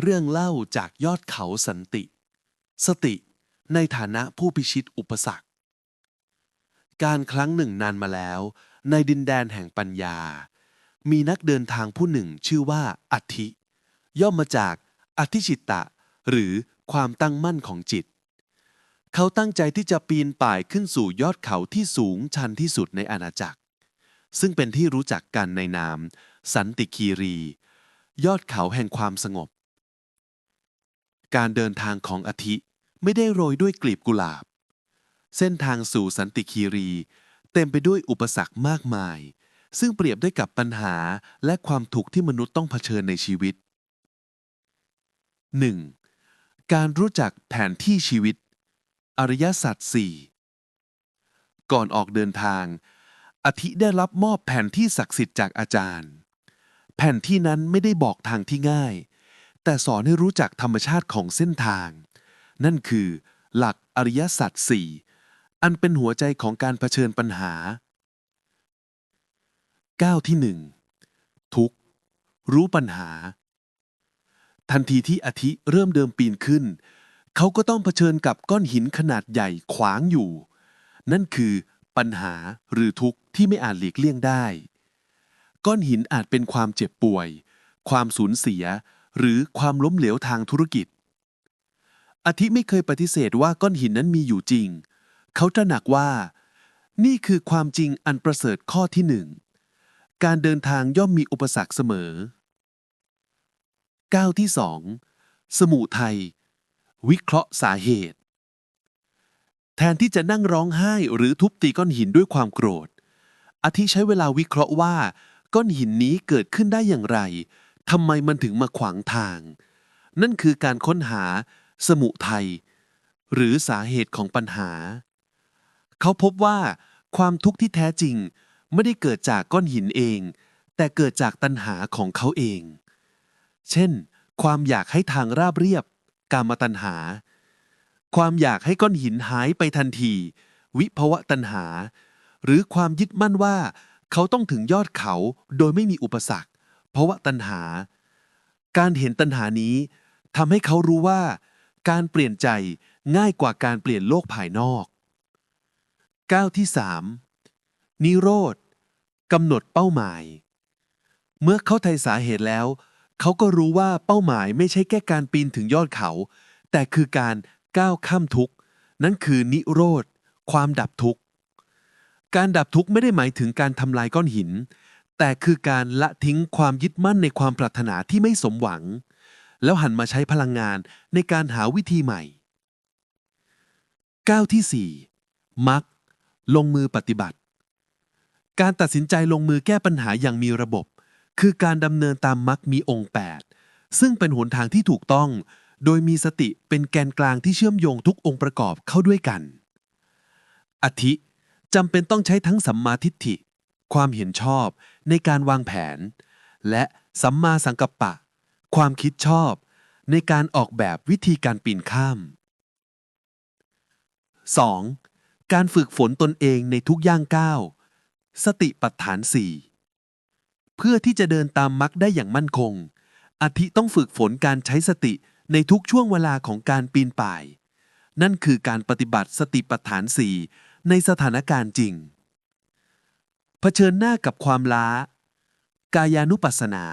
เรื่องเล่าจากยอดเขาสันติ สติในฐานะผู้พิชิตอุปสรรค การครั้งหนึ่งนานมาแล้ว ในดินแดนแห่งปัญญา มีนักเดินทางผู้หนึ่งชื่อว่าอัธิ ย่อมมาจากอธิจิตตะ หรือความตั้งมั่นของจิต เขาตั้งใจที่จะปีนป่ายขึ้นสู่ยอดเขาที่สูงชันที่สุดในอาณาจักร ซึ่งเป็นที่รู้จักกันในนาม สันติคีรี ยอดเขาแห่งความสงบ การเดินทางของอาทิไม่ได้โรยด้วยกลีบกุหลาบ เส้นทางสู่สันติคีรี เต็มไปด้วยอุปสรรคมากมาย ซึ่งเปรียบได้กับปัญหาและความทุกข์ที่มนุษย์ต้องเผชิญในชีวิต 1. การรู้จักแผนที่ชีวิต อริยสัจสี่ก่อนออกเดินทางอาทิได้รับมอบแผนที่ศักดิ์สิทธิ์จากอาจารย์ แผนที่นั้นไม่ได้บอกทางที่ง่าย แต่สอนให้รู้จักธรรมชาติของเส้นทาง นั่นคือ หลักอริยสัจสี่อันเป็นหัวใจของการเผชิญปัญหาก้าวที่หนึ่งทุกรู้ปัญหา ทันทีที่อาทิเริ่มเดิมปีนขึ้น เขาก็ต้องเผชิญกับก้อนหินขนาดใหญ่ขวางอยู่ นั่นคือปัญหาหรือทุกข์ที่ไม่อาจหลีกเลี่ยงได้ ก้อนหินอาจเป็นความเจ็บป่วย ความสูญเสีย หรือความล้มเหลวทางธุรกิจ อาทิไม่เคยปฏิเสธว่าก้อนหินนั้นมีอยู่จริง เขาตระหนักว่า นี่คือความจริงอันประเสริฐข้อที่หนึ่ง การเดินทางย่อมมีอุปสรรคเสมอก้าวที่สองสมุทัยวิเคราะห์สาเหตุ แทนที่จะนั่งร้องไห้หรือทุบตีก้อนหินด้วยความโกรธอาทิใช้เวลาวิเคราะห์ว่า ก้อนหินนี้เกิดขึ้นได้อย่างไร ทำไมมันถึงมาขวางทาง นั่นคือการค้นหาสมุทัยหรือสาเหตุของปัญหา เขาพบว่าความทุกข์ที่แท้จริงไม่ได้เกิดจากก้อนหินเอง แต่เกิดจากตัณหาของเขาเอง เช่น ความอยากให้ทางราบเรียบ กามตัณหา ความอยากให้ก้อนหินหายไปทันที วิภวะตัณหา หรือความยึดมั่นว่า เขาต้องถึงยอดเขาโดยไม่มีอุปสรรค เพราะว่าตัณหา การเห็นตัณหานี้ทำให้เขารู้ว่า การเปลี่ยนใจง่ายกว่าการเปลี่ยนโลกภายนอกก้าวที่ 3. นิโรธกำหนดเป้าหมาย เมื่อเข้าใจสาเหตุแล้ว เขาก็รู้ว่าเป้าหมายไม่ใช่แค่การปีนถึงยอดเขา แต่คือการก้าวข้ามทุกข์นั่นคือนิโรธ ความดับทุกข์ การดับทุกข์ไม่ได้หมายถึงการทำลายก้อนหิน แต่คือการละทิ้งความยึดมั่นในความปรารถนาที่ไม่สมหวัง แล้วหันมาใช้พลังงานในการหาวิธีใหม่ก้าวที่ 4. มัก ลงมือปฏิบัติ การตัดสินใจลงมือแก้ปัญหาอย่างมีระบบ คือการดำเนินตามมักมีองค์ 8 ซึ่งเป็นหนทางที่ถูกต้อง โดยมีสติเป็นแกนกลางที่เชื่อมโยงทุกองค์ประกอบเข้าด้วยกัน อธิจำเป็นต้องใช้ทั้งสัมมาทิฏฐิ ความเห็นชอบ ในการวางแผน และสัมมาสังกัปปะ ความคิดชอบ ในการออกแบบวิธีการปีนข้าม 2. การฝึกฝนตนเองในทุกย่างก้าว สติปัฏฐานสี่เพื่อที่จะเดินตามมรรคได้อย่างมั่นคง อธิต้องฝึกฝนการใช้สติในทุกช่วงเวลาของการปีนป่าย นั่นคือการปฏิบัติสติปัฏฐานสี่ในสถานการณ์จริง เผชิญหน้ากับความล้า กายานุปัสสนา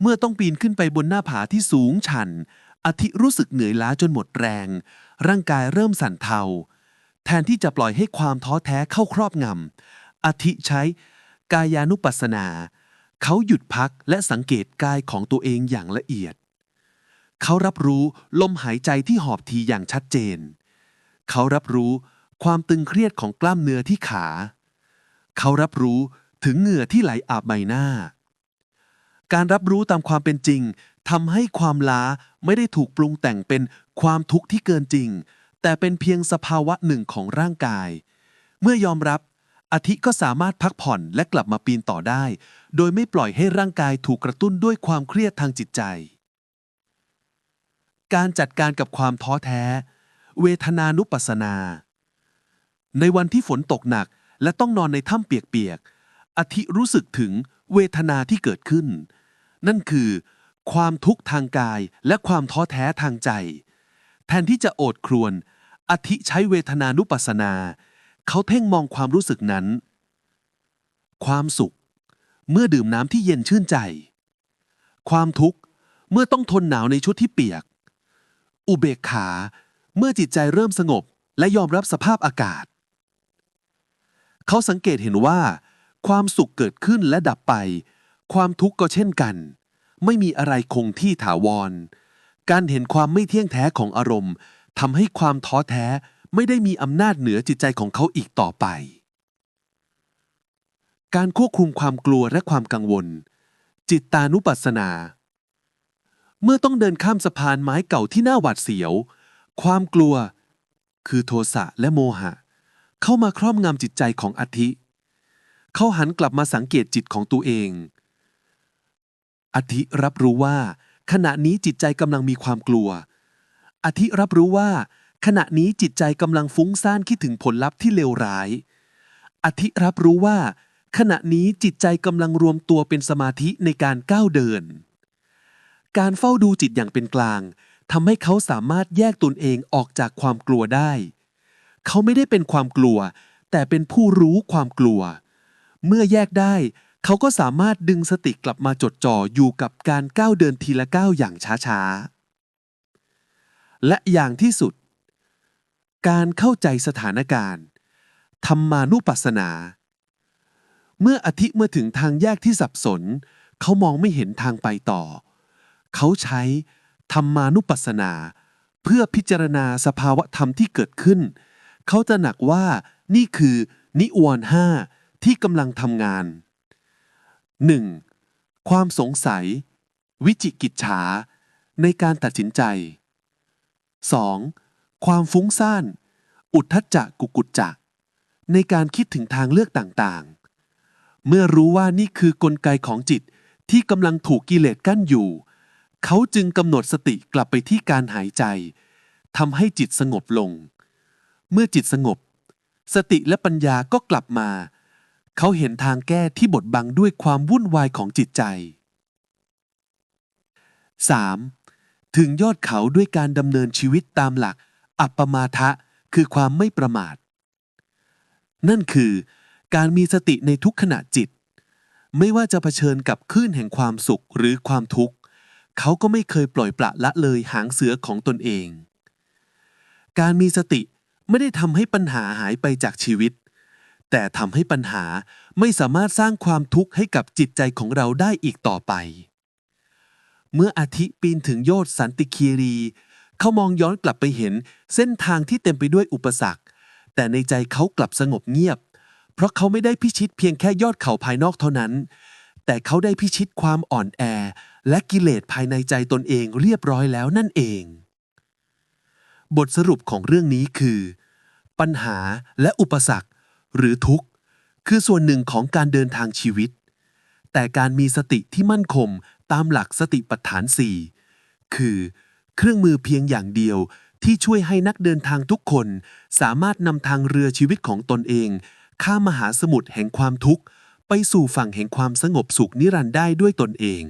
เมื่อต้องปีนขึ้นไปบนหน้าผาที่สูงชัน อธิรู้สึกเหนื่อยล้าจนหมดแรง ร่างกายเริ่มสั่นเทา แทนที่จะปล่อยให้ความท้อแท้เข้าครอบงำอธิใช้ กายานุปัสสนา เขาหยุดพักและสังเกตกายของตัวเองอย่างละเอียด เขารับรู้ลมหายใจที่หอบทีอย่างชัดเจน เขารับรู้ความตึงเครียดของกล้ามเนื้อที่ขา เขารับรู้ถึงเหงื่อที่ไหลอาบใบหน้า การรับรู้ตามความเป็นจริงทำให้ความล้าไม่ได้ถูกปรุงแต่งเป็นความทุกข์ที่เกินจริง แต่เป็นเพียงสภาวะหนึ่งของร่างกาย เมื่อยอมรับอาทิก็สามารถพักผ่อนและกลับมาปีนต่อได้ โดยไม่ปล่อยให้ร่างกายถูกกระตุ้นด้วยความเครียดทางจิตใจ การจัดการกับความท้อแท้ เวทนานุปัสสนา ในวันที่ฝนตกหนัก และต้องนอนในถ้ำเปียกๆอาทิรู้สึกถึงเวทนาที่เกิดขึ้น นั่นคือ ความทุกข์ทางกายและความท้อแท้ทางใจ แทนที่จะโอดครวญอธิใช้เวทนานุปัสสนา เขาเพ่งมองความรู้สึกนั้น ความสุข เมื่อดื่มน้ำที่เย็นชื่นใจ ความทุกข์เมื่อต้องทนหนาวในชุดที่เปียก อุเบกขา เมื่อจิตใจเริ่มสงบและยอมรับสภาพอากาศ เขาสังเกตเห็นว่า ความสุขเกิดขึ้นและดับไป ความทุกข์ก็เช่นกัน ไม่มีอะไรคงที่ถาวร การเห็นความไม่เที่ยงแท้ของอารมณ์ทำให้ความท้อแท้ไม่ได้มีอำนาจเหนือจิตใจของเขาอีกต่อไป การควบคุมความกลัวและความกังวล จิตตานุปัสสนา เมื่อต้องเดินข้ามสะพานไม้เก่าที่น่าหวาดเสียว ความกลัว คือโทสะและโมหะ เข้ามาครอบงำจิตใจของอธิ เขาหันกลับมาสังเกตจิตของตัวเอง อธิรับรู้ว่า ขณะนี้จิตใจกำลังมีความกลัว อธิรับรู้ว่า ขณะนี้จิตใจกำลังฟุ้งซ่านคิดถึงผลลัพธ์ที่เลวร้าย อธิรับรู้ว่า ขณะนี้จิตใจกำลังรวมตัวเป็นสมาธิในการก้าวเดิน การเฝ้าดูจิตอย่างเป็นกลางทำให้เขาสามารถแยกตนเองออกจากความกลัวได้ เขาไม่ได้เป็นความกลัว แต่เป็นผู้รู้ความกลัว เมื่อแยกได้ เขาก็สามารถดึงสติกลับมาจดจ่ออยู่กับการก้าวเดินทีละก้าวอย่างช้าๆ และอย่างที่สุด การเข้าใจสถานการณ์ธรรมานุปัสสนา เมื่ออธิเมื่อถึงทางแยกที่สับสน เขามองไม่เห็นทางไปต่อ เขาใช้ธรรมานุปัสสนา เพื่อพิจารณาสภาวะธรรมที่เกิดขึ้น เขาจะหนักว่านี่คือนิวรณ์ห้าที่กำลังทำงาน 1. ความสงสัย วิจิกิจฉา ในการตัดสินใจ 2. ความฟุ้งซ่าน อุทธัจจะกุกุจจะ ในการคิดถึงทางเลือกต่างๆ เมื่อรู้ว่านี่คือกลไกของจิตที่กำลังถูกกิเลสกั้นอยู่ เขาจึงกำหนดสติกลับไปที่การหายใจทำให้จิตสงบลง เมื่อจิตสงบ สติและปัญญาก็กลับมา เขาเห็นทางแก้ที่บดบังด้วยความวุ่นวายของจิตใจ 3. ถึงยอดเขาด้วยการดำเนินชีวิตตามหลัก อัปปมาทะคือความไม่ประมาท นั่นคือ การมีสติในทุกขณะจิต ไม่ว่าจะเผชิญกับคลื่นแห่งความสุขหรือความทุกข์ เขาก็ไม่เคยปล่อยปละละเลยหางเสือของตนเอง การมีสติ ไม่ได้ทำให้ปัญหาหายไปจากชีวิต แต่ทำให้ปัญหาไม่สามารถสร้างความทุกข์ให้กับจิตใจของเราได้อีกต่อไป เมื่ออาทิปีนถึงยอดสันติคีรี เขามองย้อนกลับไปเห็นเส้นทางที่เต็มไปด้วยอุปสรรค แต่ในใจเขากลับสงบเงียบ เพราะเขาไม่ได้พิชิตเพียงแค่ยอดเขาภายนอกเท่านั้น แต่เขาได้พิชิตความอ่อนแอ และกิเลสภายในใจตนเองเรียบร้อยแล้วนั่นเอง บทสรุปของเรื่องนี้คือ ปัญหาและอุปสรรค หรือทุกข์ คือส่วนหนึ่งของการเดินทางชีวิต แต่การมีสติที่มั่นคงตามหลักสติปัฏฐาน4คือ เครื่องมือเพียงอย่างเดียวที่ช่วยให้นักเดินทางทุกคน สามารถนำทางเรือชีวิตของตนเอง ข้ามมหาสมุทรแห่งความทุกข์ ไปสู่ฝั่งแห่งความสงบสุขนิรันดร์ได้ด้วยตนเอง